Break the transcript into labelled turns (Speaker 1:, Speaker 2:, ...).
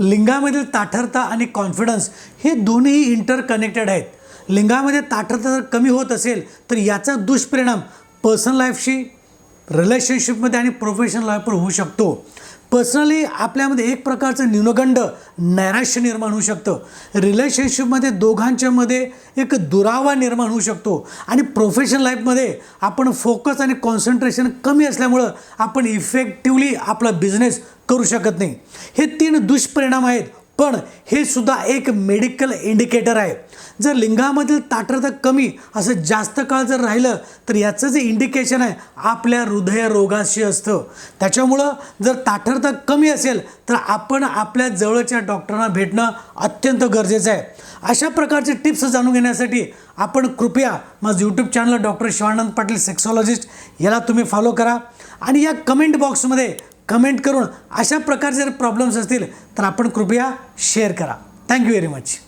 Speaker 1: लिंगामधील ताठरता आणि कॉन्फिडन्स हे दोन्ही इंटरकनेक्टेड आहेत. लिंगामध्ये ताठरता जर कमी होत असेल तर याचा दुष्परिणाम पर्सनल लाईफशी रिलेशनशिपमध्ये आणि प्रोफेशनल लाईफवर होऊ शकतो. पर्सनली आपल्यामध्ये एक प्रकारचं न्यूनगंड नैराश्य निर्माण होऊ शकतं. रिलेशनशिपमध्ये दोघांच्यामध्ये एक दुरावा निर्माण होऊ शकतो. आणि प्रोफेशनल लाईफमध्ये आपण फोकस आणि कॉन्सन्ट्रेशन कमी असल्यामुळं आपण इफेक्टिवली आपला बिझनेस करू शकत नाही. हे तीन दुष्परिणाम आहेत. पण हे सुद्धा एक मेडिकल इंडिकेटर आहे. जर लिंगामधील ताठरता कमी असं जास्त काळ जर राहिलं तर याचं जे इंडिकेशन आहे आपल्या हृदयरोगाशी असतं. त्याच्यामुळं जर ताठरता कमी असेल तर आपण आपल्या जवळच्या डॉक्टरांना भेटणं अत्यंत गरजेचं आहे. अशा प्रकारचे टिप्स जाणून घेण्यासाठी आपण कृपया माझं YouTube channel doctor Shivanand Patil sexologist याला तुम्ही फॉलो करा. आणि या कमेंट बॉक्समध्ये कमेंट करून अशा प्रकारचे जर प्रॉब्लेम्स असतील तर आपण कृपया शेअर करा. Thank you very much